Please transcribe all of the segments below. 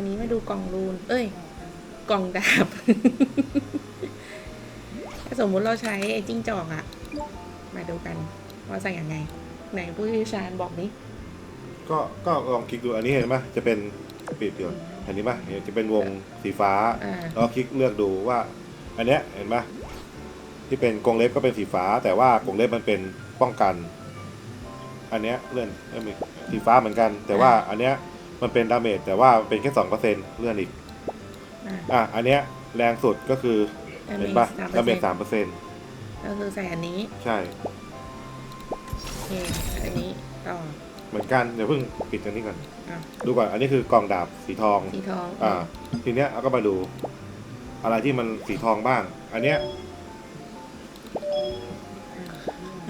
วันนี้มาดูกล่องรูน เอ้ย กล่องดาบ ถ้าสมมุติเราใช้ไอ้จิ้งจอกอะมาดูกันว่าใส่ยังไง ไหนผู้เชี่ยวชาญบอกนี้ก็ก็ลองคลิกดูอันนี้เห็นไหมจะเป็นปิดเดียวเห็นนี้ปะเห็นจะเป็นวงสีฟ้าอ่าแล้วก็คลิกเลือกดูว่า อันเนี้ยเห็นปะที่เป็นกรงเล็บก็เป็นสีฟ้า แต่ว่ากรงเล็บมันเป็นป้องกัน อันเนี้ยเลื่อนเอ้ยไม่สีฟ้าเหมือนกัน แต่ว่าอันเนี้ย มันเป็นดาเมจแต่ว่ามันเป็นแค่สองเปอร์เซ็นเลื่อนอีกอ่าอะ อันเนี้ยแรงสุดก็คือ เห็นปะดาเมจสาสามมเปอร์เซ็นก็คือใส่อันนี้ ใช่โอเคอันนี้ต่อเหมือนกัน เดี๋ยวเพิ่งปิดอันนี้ก่อน อะดูก่อน อันนี้คือกล่องดาบสีทอง สีทองอ่า ทีเนี้ยเราก็มาดู อะไรที่มันสีทองบ้าง อันเนี้ย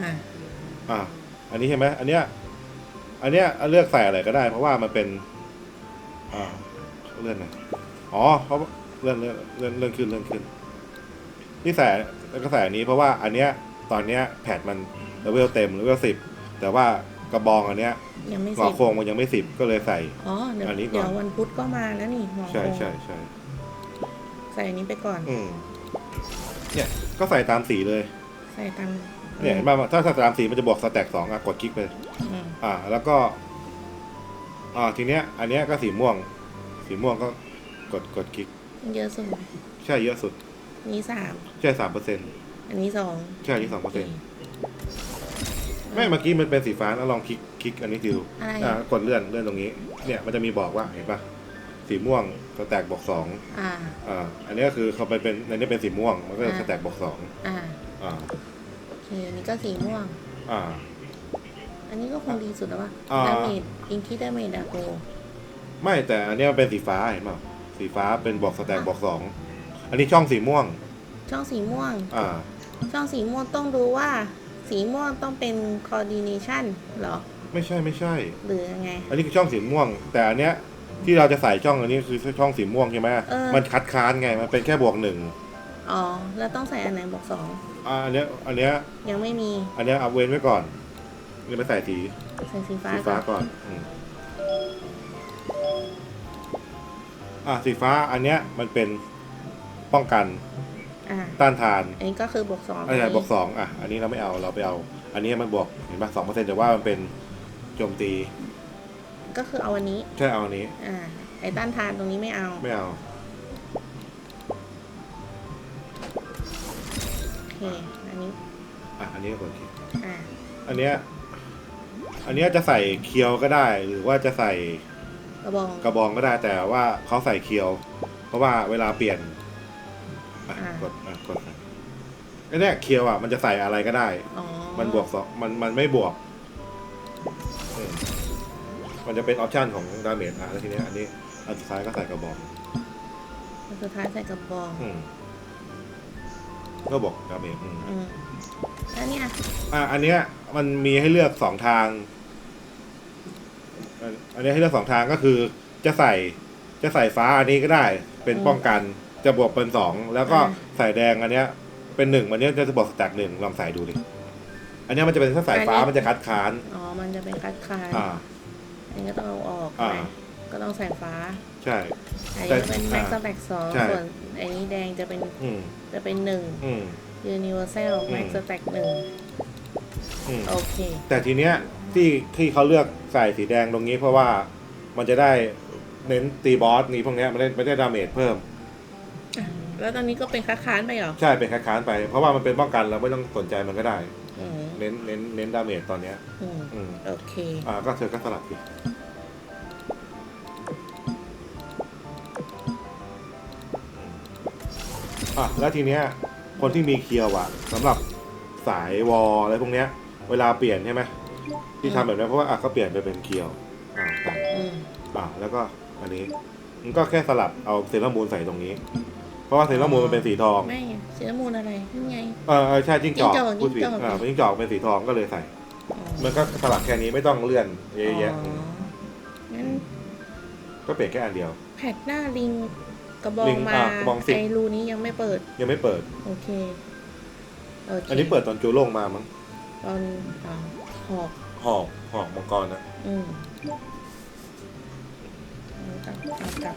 อ่าอ่า อันนี้ใช่ไหมอันเนี้ย อันเนี้ยเลือกใส่อะไรก็ได้ เพราะว่ามันเป็น อ่าเลื่อนหนะอ๋อเพราะว่าเลื่อนเลื่อนเลื่อนเลื่อนขึ้นเลื่อนขึ้นที่ใส่แล้วก็ใส่อันนี้เพราะว่าอันเนี้ยตอนเนี้ยแพดมันเลเวลเต็มเลเวลสิบแต่ว่ากระบองอันเนี้ยยังไม่หัวสิบโครงมันยังไม่สิบก็เลยใส่ อ๋อเดี๋ยวอันนี้ก่อน เดี๋ยววันพุธก็มาแล้วนี่หัวโคใช่งใช่ใช่ใส่อันนี้ไปก่อน อืมเนี่ยก็ใส่ตามสีเลย ใส่ตามเนี่ยเห็นป่ะถ้าใส่ตามสีมันจะบอกสแต็กสองอะกดคลิกไป อืมอ่า แล้วก็ อ่าทีเนี้ย อันเนี้ยก็สีม่วง สีม่วงก็กดกดคลิก เยอะสุดไหมใช่เยอะสุดอันนี้สามใช่สามเปอร์เซ็นต์อันนี้สองใช่อันนี้สองเปอร์เซ็นต์โคไม่เมื่อกี้มันเป็นสีฟ้าแล้วลองคลิกคลิกอันนี้ดูอะไรอ่าอะกดเลื่อนเลื่อนตรงนี้ เนี่ยมันจะมีบอกว่าเห็นป่ะสีม่วงสแต็กบอกสองอ่า อ่าอันนี้ก็คือเขาไปเป็นอันนี้เป็นสีม่วงมันก็จะอ่า สแต็กบอกสองอ่าอ่าโอเคอันนี้ก็สีม่วง อ่า อันนี้ก็คงดีสุดแล้วป่ะอ่า ดาเมจอินคิดดาเมจดาโกไม่แต่อันเนี้ยมันเป็นสีฟ้าเห็นป่ะสีฟ้าเป็นบอกสแต็กบอกสองอันนี้ช่องสีม่วง ช่องสีม่วง อ่า ช่องสีม่วงต้องดูว่า สีม่วงต้องเป็น coordination เหรอ ไม่ใช่ไม่ใช่ หรือยังไง อันนี้คือช่องสีม่วง แต่อันเนี้ยที่เราจะใส่ช่องอันนี้คือช่องสีม่วงใช่ไหมเออ มันคัดค้านไงมันเป็นแค่บวกหนึ่งอ๋อ แล้วต้องใส่อันไหนบอกสอง อ่าอันเนี้ยอันเนี้ยยังไม่มี อันเนี้ยเอาเว้นไว้ก่อน นี่ไปใส่สีใส่สีฟ้าสีก่ฟ้าอนก่อนอืมอะสีฟ้าอันเนี้ยมันเป็นป้องกันอ่าต้านทานอันนี้ก็คือบวกสองอันนี้บวกสองอะอันนี้เราไม่เอาเราไปเอา อันนี้มันบวกเห็นปะสองเปอร์เซ็นต์แต่ว่ามันเป็นโจมตีก็คือเอาอันนี้ใช่เอาอันนี้ อ่าไอ้ต้านทานตรงนี้ไม่เอา ไม่เอาโอเคอันนี้อะอันนี้ก็กดคลิกอ่าอันเนี้ย อันเนี้ยจะใส่เคียวก็ได้ หรือว่าจะใส่กระบองกระบองก็ได้แต่ว่าเขาใส่เคียว เพราะว่าเวลาเปลี่ยนอะอ่ากดอะกดใส่ไอ้เนี่ยเคียวอะมันจะใส่อะไรก็ได้ อ๋อมันบวกสองมันมันไม่บวกอืมมันจะเป็นออปชันของดาเมจอะแล้วทีเนี้ยอันนี้อันสุดท้ายก็ใส่กระบอกแล้วสุดท้ายใส่กระบองอืมก็บอกดาเมจอืม อืมแล้วเนี่ยอะอันเนี้ยมันมีให้เลือกสองทาง อันอันนี้ให้เลือกสองทางก็คือจะใส่จะใส่ฟ้าอันนี้ก็ได้ เป็นป้องกันจะบวกเป็นสองแล้วก็ใส่แดงอันเนี้ย เป็นหนึ่งมันเนี้ยจะบวกสแต็กหนึ่งลองใส่ดูดิอันเนี้ยมันจะเป็นถ้าสายฟ้ามันจะคัดค้านอ๋อ มันจะเป็นคัดคานอ่าอันนี้ก็ต้องเอาออกอ่าไปก็ต้องใส่ฟ้า ใช่อันนี้เป็นแต่แม็กอ่าซ์แบ็กสองใช่ส่วนอันนี้แดงจะเป็นอืมจะเป็นหนึ่งอืม universal อืม max stack หนึ่งอืมโอเค แต่ทีเนี้ย ที่ที่เขาเลือกใส่สีแดงตรงนี้เพราะว่ามันจะได้เน้นตีบอสนี่พวกเนี้ยมันได้ไม่ได้ดาเมจเพิ่ม แล้วตอนนี้ก็เป็นคัดค้านไปเหรอ ใช่เป็นค้านๆไป เพราะว่ามันเป็นป้องกันเราไม่ต้องสนใจมันก็ได้ อืมเน้นเน้นเน้นดาเมจตอนเนี้ย อืมอืมโอเค อ่าก็เธอก็สลับสิอะแล้วทีเนี้ยคนที่มีเคียวอะสำหรับสายวอลอะไรพวกเนี้ย เวลาเปลี่ยนใช่ไหม ที่ทำแบบนี้เพราะว่าอะก็เปลี่ยนไปเป็นเคียวอ่าใส่อืมอะแล้วก็อันนี้มันก็แค่สลับเอาเซรามูนใส่ตรงนี้ เพราะว่าเซรามูนมันเป็นสีทองไม่เชื้อมูลอะไรนี่ไง เออเออใช่จิ้งจอกจิ้งจอกพูดผิดจิ้งจอก อ่าจิ้งจอกเป็นสีทองก็เลยใส่ อ๋อมันก็สลับแค่นี้ไม่ต้องเลื่อนเยอะแยะอ๋องั้นก็เปลี่ยนแค่อันเดียว แพทหน้าลิงกระบอลิงงมาอะกระบองสิบ ไอรูนี้ยังไม่เปิด ยังไม่เปิด โอเคโอเคอันนี้เปิดตอนจูโล่งมามั้ง ตอนอ่าหอกหอกหอกมังกรนะอืมเอากลับเอากลับ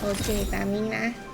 โอเคตามนี้นะโ